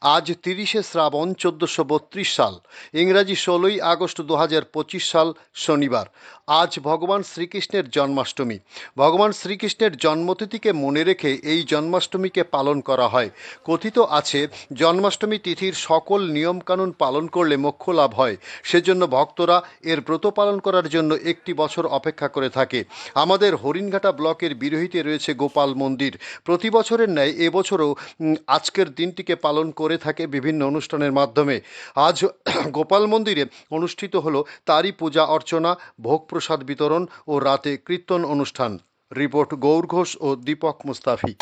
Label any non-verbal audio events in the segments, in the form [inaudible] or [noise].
আজ তিরিশে শ্রাবণ চোদ্দোশো বত্রিশ সাল, ইংরাজি ষোলোই আগস্ট দু পঁচিশ সাল, শনিবার। আজ ভগবান শ্রীকৃষ্ণের জন্মাষ্টমী। ভগবান শ্রীকৃষ্ণের জন্মতিথিকে মনে রেখে এই জন্মাষ্টমীকে পালন করা হয়। কথিত আছে, জন্মাষ্টমী তিথির সকল নিয়মকানুন পালন করলে মোক্ষ লাভ হয়। সেজন্য ভক্তরা এর ব্রত পালন করার জন্য একটি বছর অপেক্ষা করে থাকে। আমাদের হরিণঘাটা ব্লকের বিরোহীতে রয়েছে গোপাল মন্দির। প্রতি বছরের ন্যায় এবছরও আজকের দিনটিকে পালন করে থাকে বিভিন্ন অনুষ্ঠানের মাধ্যমে। আজ [clears throat] গোপাল মন্দিরে অনুষ্ঠিত হলো তারই পূজা অর্চনা, ভোগ প্রসাদ বিতরণ ও রাতে কীর্তন অনুষ্ঠান। রিপোর্ট গৌর ঘোষ ও দীপক মুস্তাফি।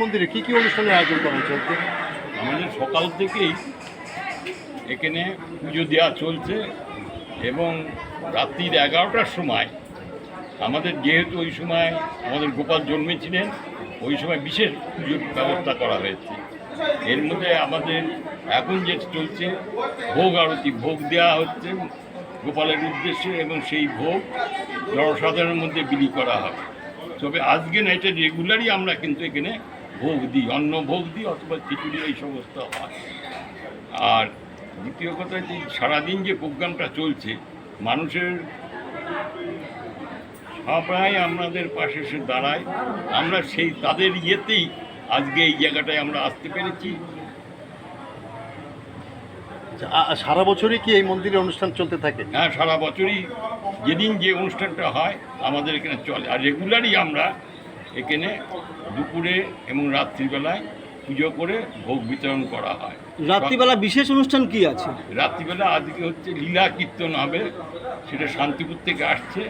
মন্দিরে কি কি অনুষ্ঠানের আয়োজন করা চলছে আমাদের সকাল থেকেই এখানে পুজো দেওয়া চলছে এবং রাত্রির এগারোটার সময় আমাদের যেহেতু ওই সময় আমাদের গোপাল জন্মেছিলেন, ওই সময় বিশেষ পুজোর ব্যবস্থা করা হয়েছে। এর মধ্যে আমাদের এখন যে চলছে, ভোগ আরতি, ভোগ দেওয়া হচ্ছে গোপালের উদ্দেশ্যে এবং সেই ভোগ জনসাধারণের মধ্যে বিলি করা হবে। তবে আজকে না, এটা রেগুলারই আমরা কিন্তু এখানে ভোগ দিই অন্ন ভোগ দিই অথবা খিচুড়ি এই সমস্ত হয়। আর দ্বিতীয় কথা যে সারাদিন যে প্রোগ্রামটা চলছে মানুষের সবাই আমাদের পাশে এসে দাঁড়ায়। আমরা সেই তাদের ইয়েতেই আজকে এই জায়গাটায় আমরা আসতে পেরেছি। আচ্ছা, সারা বছরই কি এই মন্দিরে অনুষ্ঠান চলতে থাকে? হ্যাঁ সারা বছরই। যেদিন যে অনুষ্ঠানটা হয় আমাদের এখানে চলে। আর রেগুলারই আমরা এখানে দুপুরে এবং রাত্রিবেলায় পুজো করে ভোগ বিতরণ করা হয়। রাত্রিবেলা বিশেষ অনুষ্ঠান কি আছে? রাত্রিবেলা আজকে হচ্ছে লীলা কীর্তন হবে সেটা শান্তিপুর থেকে আসছে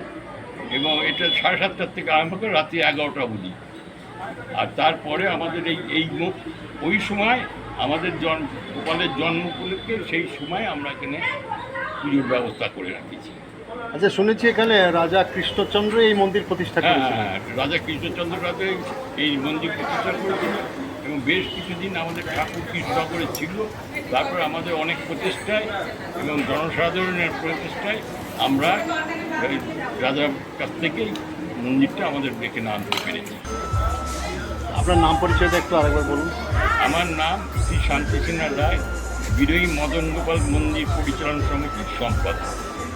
এবং এটা সাড়ে সাতটার থেকে আরম্ভ করে রাত্রি এগারোটা অবধি। আর তারপরে আমাদের এই এই ওই সময় আমাদের জন গোপালের জন্ম উপলক্ষে সেই সময় আমরা এখানে পুজোর ব্যবস্থা করে রাখেছি। আচ্ছা শুনেছি এখানে রাজা কৃষ্ণচন্দ্র এই মন্দির প্রতিষ্ঠা হ্যাঁ হ্যাঁ রাজা কৃষ্ণচন্দ্র রাজা এই মন্দির প্রতিষ্ঠা করেছিল এবং বেশ কিছুদিন আমাদের ঠাকুর কৃষ্ণনগরে ছিল। তারপর আমাদের অনেক প্রচেষ্টায় এবং জনসাধারণের প্রচেষ্টায় আমরা রাজার কাছ থেকেই মন্দিরটা আমাদের এখানে আনতে পেরেছি আপনার নাম পরিচয়টা একটু আরেকবার বলুন। আমার নাম শ্রী শান্তিসেনা রায় বিরোহী মদন গোপাল মন্দির পরিচালন সমিতির সম্পাদক।